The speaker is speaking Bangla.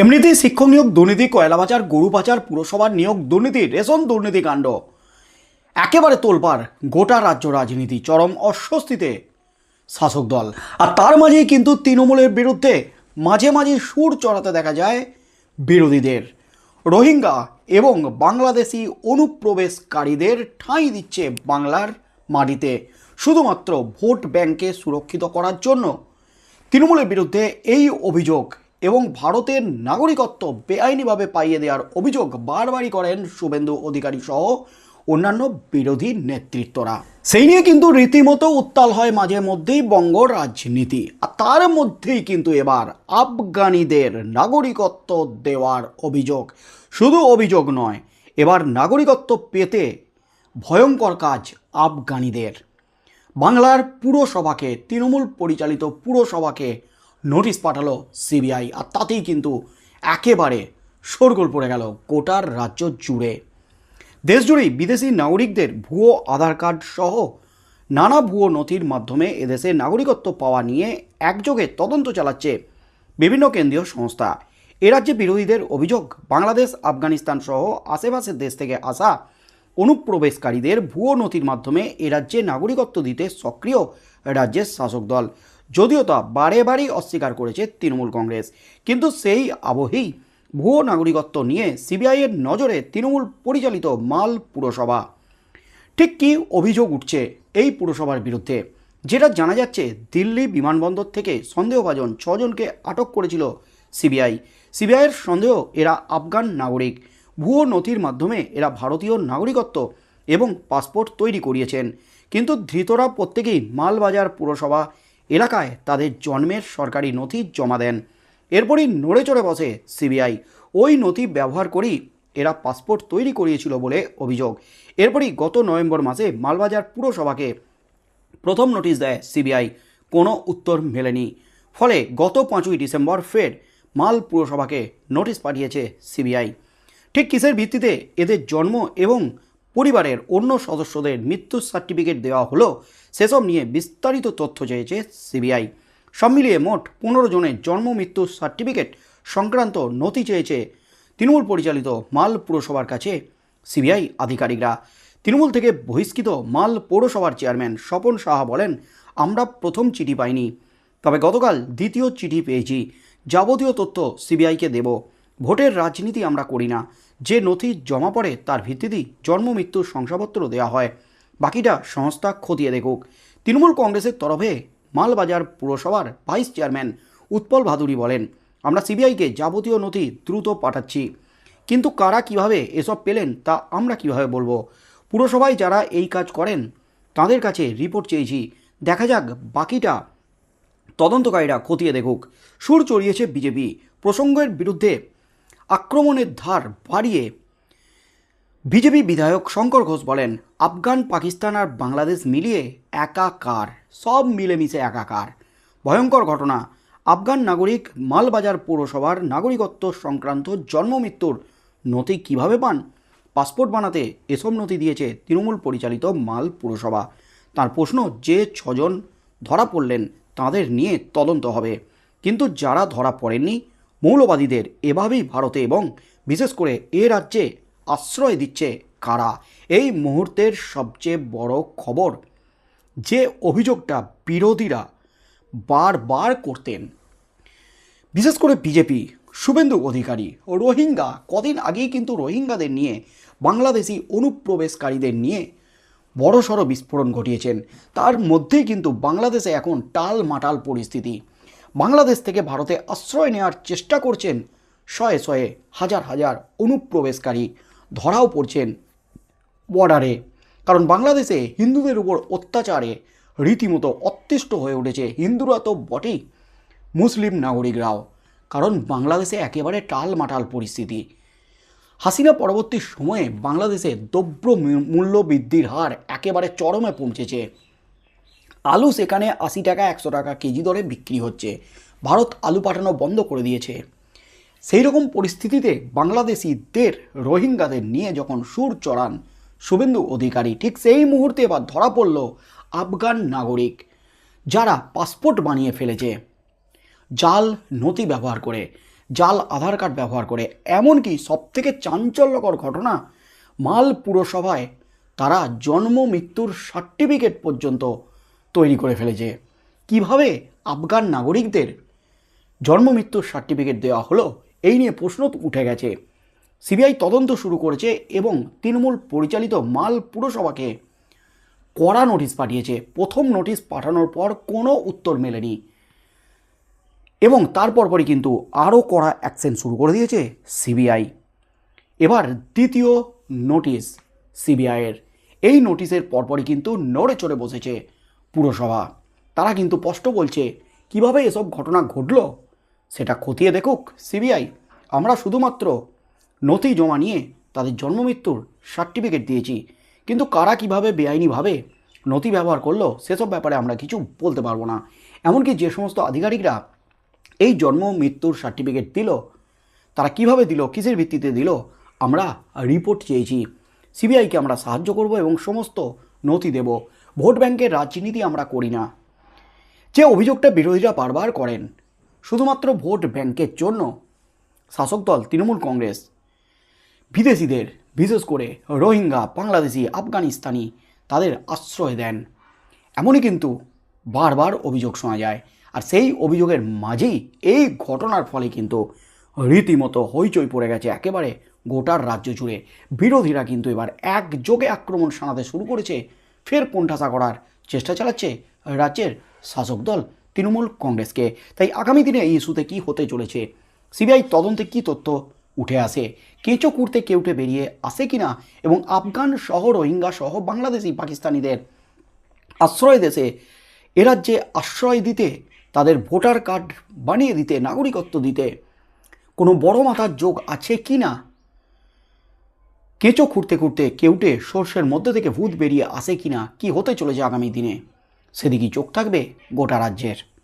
এমনিতেই শিক্ষক নিয়োগ, দুর্নীতি, কয়লা পাচার গরু পাচার পুরসভার নিয়োগ, দুর্নীতি, রেশন দুর্নীতি কাণ্ড। একেবারে তোলপাড়, গোটা রাজ্য রাজনীতি, চরম অস্বস্তিতে শাসক দল। আর তার মাঝেই কিন্তু তৃণমূলের বিরুদ্ধে মাঝে মাঝে সুর চড়াতে দেখা যায় বিরোধীদের। রোহিঙ্গা এবং বাংলাদেশি অনুপ্রবেশকারীদের ঠাঁই দিচ্ছে বাংলার মাটিতে। শুধুমাত্র ভোট ব্যাংকে সুরক্ষিত করার জন্য তৃণমূলের বিরুদ্ধে এই অভিযোগ এবং ভারতের নাগরিকত্ব বেআইনিভাবে পাইয়ে দেওয়ার অভিযোগ বারবারই করেন শুভেন্দু অধিকারী সহ অন্যান্য বিরোধী নেতৃত্বরা। সেই নিয়ে কিন্তু রীতিমতো উত্তাল হয় মাঝে মধ্যেই বঙ্গ রাজনীতি। আর তার মধ্যেই কিন্তু এবার আফগানিদের নাগরিকত্ব দেওয়ার অভিযোগ। শুধু অভিযোগ নয়, এবার নাগরিকত্ব পেতে ভয়ঙ্কর কাজ আফগানিদের। বাংলার পুরসভাকে, তৃণমূল পরিচালিত পুরসভাকে নোটিশ পাঠালো সিবিআই। আর তাতেই কিন্তু একেবারে শোরগোল পড়ে গেল গোটার রাজ্য জুড়ে। দেশজুড়েই বিদেশি নাগরিকদের ভুয়ো আধার কার্ড সহ নানা ভুয়ো নথির মাধ্যমে এদেশে নাগরিকত্ব পাওয়া নিয়ে একযোগে তদন্ত চালাচ্ছে বিভিন্ন কেন্দ্রীয় সংস্থা। এ রাজ্যে বিরোধীদের অভিযোগ, বাংলাদেশ, আফগানিস্তান সহ আশেপাশের দেশ থেকে আসা অনুপ্রবেশকারীদের ভুয়ো নথির মাধ্যমে এ রাজ্যে নাগরিকত্ব দিতে সক্রিয় রাজ্যের শাসক দল। যদিও তা বারে বারেই অস্বীকার করেছে তৃণমূল কংগ্রেস। কিন্তু সেই আবহেই ভুয়ো নাগরিকত্ব নিয়ে সিবিআইয়ের নজরে তৃণমূল পরিচালিত মাল পুরসভা। ঠিক কী অভিযোগ উঠছে এই পুরসভার বিরুদ্ধে? যেটা জানা যাচ্ছে, দিল্লি বিমানবন্দর থেকে সন্দেহভাজন ছজনকে আটক করেছিল সিবিআই। সিবিআইয়ের সন্দেহ, এরা আফগান নাগরিক। ভুয়ো নথির মাধ্যমে এরা ভারতীয় নাগরিকত্ব এবং পাসপোর্ট তৈরি করিয়েছেন। কিন্তু ধৃতরা প্রত্যেকেই মালবাজার পুরসভা এলাকায় তাদের জন্মের সরকারি নথি জমা দেন। এরপরই নড়ে চড়ে বসে সিবিআই। ওই নথি ব্যবহার করেই এরা পাসপোর্ট তৈরি করিয়েছিল বলে অভিযোগ। এরপরই গত নভেম্বর মাসে মালবাজার পুরসভাকে প্রথম নোটিশ দেয় সিবিআই। কোনো উত্তর মেলেনি। ফলে গত পাঁচই ডিসেম্বর ফের মাল পুরসভাকে নোটিশ পাঠিয়েছে সিবিআই। ঠিক কিসের ভিত্তিতে এদের জন্ম এবং পরিবারের অন্য সদস্যদের মৃত্যুর সার্টিফিকেট দেওয়া হলো, সেসব নিয়ে বিস্তারিত তথ্য চেয়েছে সিবিআই। সব মিলিয়ে মোট পনেরো জনের জন্ম মৃত্যুর সার্টিফিকেট সংক্রান্ত নথি চেয়েছে তৃণমূল পরিচালিত মাল পুরসভার কাছে সিবিআই আধিকারিকরা। তৃণমূল থেকে বহিষ্কৃত মাল পৌরসভার চেয়ারম্যান স্বপন সাহা বলেন, আমরা প্রথম চিঠি পাইনি, তবে গতকাল দ্বিতীয় চিঠি পেয়েছি। যাবতীয় তথ্য সিবিআইকে দেব। ভোটের রাজনীতি আমরা করি না। যে নথি জমা পড়ে তার ভিত্তিতেই জন্ম, মৃত্যুর শংসাপত্র দেওয়া হয়। বাকিটা সংস্থা খতিয়ে দেখুক। তৃণমূল কংগ্রেসের তরফে মালবাজার পুরসভার ভাইস চেয়ারম্যান উৎপল ভাদুরী বলেন, আমরা সিবিআইকে যাবতীয় নথি দ্রুত পাঠাচ্ছি। কিন্তু কারা কীভাবে এসব পেলেন তা আমরা কীভাবে বলব? পুরসভায় যারা এই কাজ করেন, তাদের কাছে রিপোর্ট চেয়েছি। দেখা যাক বাকিটা তদন্তকারীরা খতিয়ে দেখুক। সুর চড়িয়েছে বিজেপি। প্রসঙ্গের বিরুদ্ধে আক্রমণের ধার বাড়িয়ে বিজেপি বিধায়ক শঙ্কর ঘোষ বলেন, আফগান, পাকিস্তান আর বাংলাদেশ মিলিয়ে একাকার, সব মিলেমিশে একাকার। ভয়ঙ্কর ঘটনা। আফগান নাগরিক মালবাজার পৌরসভার নাগরিকত্ব সংক্রান্ত জন্মমৃত্যুর নথি কীভাবে পান? পাসপোর্ট বানাতে এসব নথি দিয়েছে তৃণমূল পরিচালিত মাল পুরসভা। তার প্রশ্ন, যে ছজন ধরা পড়লেন তাদের নিয়ে তদন্ত হবে। কিন্তু যারা ধরা পড়েননি মৌলবাদীদের এভাবেই ভারতে এবং বিশেষ করে এ রাজ্যে আশ্রয় দিচ্ছে কারা? এই মুহূর্তের সবচেয়ে বড় খবর, যে অভিযোগটা বিরোধীরা বারবার করতেন। বিশেষ করে বিজেপি, শুভেন্দু অধিকারী ও রোহিঙ্গা কদিন আগেই কিন্তু রোহিঙ্গাদের নিয়ে, বাংলাদেশি অনুপ্রবেশকারীদের নিয়ে বড়সড় বিস্ফোরণ ঘটিয়েছেন। তার মধ্যেই কিন্তু বাংলাদেশে এখন টাল মাটাল পরিস্থিতি। বাংলাদেশ থেকে ভারতে আশ্রয় নেওয়ার চেষ্টা করছেন শয়ে শয়ে হাজার হাজার অনুপ্রবেশকারী। ধরাও পড়ছেন বর্ডারে। কারণ বাংলাদেশে হিন্দুদের উপর অত্যাচারে রীতিমতো অতিষ্ঠ হয়ে উঠেছে হিন্দুরা তো বটেই মুসলিম নাগরিকরাও। কারণ বাংলাদেশে একেবারে টাল মাটাল পরিস্থিতি। হাসিনা পরবর্তী সময়ে বাংলাদেশে দ্রব্য মূল্য বৃদ্ধির হার একেবারে চরমে পৌঁছেছে। আলু সেখানে আশি টাকা, একশো টাকা কেজি দরে বিক্রি হচ্ছে। ভারত আলু পাঠানো বন্ধ করে দিয়েছে। সেই রকম পরিস্থিতিতে বাংলাদেশিদের রোহিঙ্গাদের নিয়ে যখন সুর চড়ান শুভেন্দু অধিকারী, ঠিক সেই মুহূর্তে এবার ধরা পড়ল আফগান নাগরিক, যারা পাসপোর্ট বানিয়ে ফেলেছে। জাল, নথি ব্যবহার করে, জাল, আধার কার্ড ব্যবহার করে, এমনকি সবথেকে চাঞ্চল্যকর ঘটনা, মাল পুরসভায় তারা জন্ম, মৃত্যুর সার্টিফিকেট পর্যন্ত তৈরি করে ফেলেছে। কীভাবে আফগান নাগরিকদের জন্ম, মৃত্যুর সার্টিফিকেট দেওয়া হলো, এই নিয়ে প্রশ্ন উঠে গেছে। সিবিআই তদন্ত শুরু করেছে এবং তৃণমূল পরিচালিত মাল পুরসভাকে কড়া নোটিশ পাঠিয়েছে। প্রথম নোটিশ পাঠানোর পর কোনো উত্তর মেলেনি। এবং তারপর পরই কিন্তু আরও কড়া অ্যাকশন শুরু করে দিয়েছে সিবিআই। এবার দ্বিতীয় নোটিশ সিবিআইয়ের। এই নোটিশের পরপরই কিন্তু নড়ে চড়ে বসেছে পুরসভা। তারা কিন্তু স্পষ্ট বলছে, কীভাবে এসব ঘটনা ঘটলো? সেটা খতিয়ে দেখুক সিবিআই। আমরা শুধুমাত্র নথি জমা নিয়ে তাদের জন্মমৃত্যুর সার্টিফিকেট দিয়েছি। কিন্তু কারা কীভাবে বেআইনিভাবে নথি ব্যবহার করল, সেসব ব্যাপারে আমরা কিছু বলতে পারব না। এমনকি যে সমস্ত আধিকারিকরা এই জন্ম মৃত্যুর সার্টিফিকেট দিল, তারা কীভাবে দিল, কিসের ভিত্তিতে দিল, আমরা রিপোর্ট চেয়েছি। সিবিআইকে আমরা সাহায্য করব এবং সমস্ত নথি দেব। ভোট ব্যাংকের রাজনীতি আমরা করি না। যে অভিযোগটা বিরোধীরা বারবার করেন, শুধুমাত্র ভোট ব্যাংকের জন্য। শাসক দল, তৃণমূল কংগ্রেস, বিদেশিদের, বিশেষ করে রোহিঙ্গা, বাংলাদেশি, আফগানিস্তানি, তাদের আশ্রয় দেন। এমনই কিন্তু বারবার অভিযোগ শোনা যায়। আর সেই অভিযোগের মাঝেই এই ঘটনার ফলে কিন্তু রীতিমতো হইচই পড়ে গেছে একেবারে গোটার রাজ্য জুড়ে। বিরোধীরা কিন্তু এবার একযোগে আক্রমণ শানাতে শুরু করেছে ফের কোণঠাসা করার চেষ্টা চালাচ্ছে রাজ্যের শাসক দল তৃণমূল কংগ্রেসকে। তাই আগামী দিনে এই ইস্যুতে কী হতে চলেছে? সিবিআই তদন্তে কী তথ্য উঠে আসে? কেঁচো কুড়তে কেউটে বেরিয়ে আসে কিনা? এবং আফগান সহ রোহিঙ্গা সহ বাংলাদেশি পাকিস্তানিদের আশ্রয় দেশে এ রাজ্যে আশ্রয় দিতে, তাদের ভোটার কার্ড বানিয়ে দিতে, নাগরিকত্ব দিতে কোনো বড় মাথার যোগ আছে কি না কেঁচো খুঁড়তে খুঁড়তে কেউটে সর্ষের মধ্যে থেকে ভূত বেরিয়ে আসে কিনা কি হতে চলেছে আগামী দিনে? সেদিকেই চোখ থাকবে গোটা রাজ্যের।